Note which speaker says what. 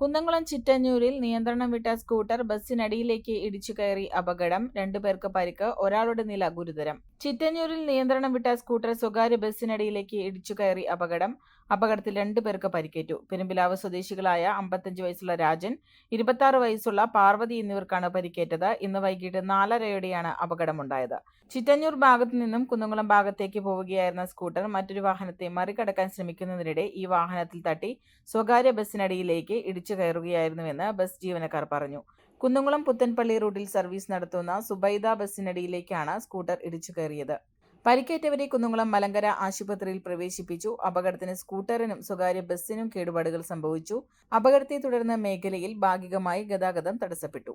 Speaker 1: കുന്നംകുളം ചിറ്റഞ്ഞൂരിൽ നിയന്ത്രണം വിട്ട സ്കൂട്ടർ ബസ്സിനടിയിലേക്ക് ഇടിച്ചു കയറി അപകടം. രണ്ടുപേർക്ക് പരിക്ക് ഒരാളുടെ നില ഗുരുതരം. ചിറ്റഞ്ഞൂരിൽ നിയന്ത്രണം വിട്ട സ്കൂട്ടർ സ്വകാര്യ ബസ്സിനിടയിലേക്ക് ഇടിച്ചു കയറി അപകടം. അപകടത്തിൽ രണ്ടു പേർക്ക് പരിക്കേറ്റു. പെരുമ്പിലാവ് സ്വദേശികളായ അമ്പത്തഞ്ച് വയസ്സുള്ള രാജൻ ഇരുപത്തി വയസ്സുള്ള പാർവതി എന്നിവർക്കാണ് പരിക്കേറ്റത്. ഇന്ന് വൈകിട്ട് നാലരയോടെയാണ് അപകടമുണ്ടായത്. ചിറ്റഞ്ഞൂർ ഭാഗത്തു നിന്നും കുന്നംകുളം ഭാഗത്തേക്ക് പോവുകയായിരുന്ന സ്കൂട്ടർ മറ്റൊരു വാഹനത്തെ മറികടക്കാൻ ശ്രമിക്കുന്നതിനിടെ ഈ വാഹനത്തിൽ തട്ടി സ്വകാര്യ ബസ്സിനടിയിലേക്ക് ഇടിച്ചു കയറുകയായിരുന്നുവെന്ന് ബസ് ജീവനക്കാർ പറഞ്ഞു. കുന്നംകുളം പുത്തൻപള്ളി റൂട്ടിൽ സർവീസ് നടത്തുന്ന സുബൈദ ബസ്സിനടിയിലേക്കാണ് സ്കൂട്ടർ ഇടിച്ചു കയറിയത്. പരിക്കേറ്റവരെ കുന്നംകുളം മലങ്കര ആശുപത്രിയിൽ പ്രവേശിപ്പിച്ചു. അപകടത്തിന് സ്കൂട്ടറിനും സ്വകാര്യ ബസ്സിനും കേടുപാടുകൾ സംഭവിച്ചു. അപകടത്തെ തുടർന്ന് മേഖലയിൽ ഭാഗികമായി ഗതാഗതം തടസ്സപ്പെട്ടു.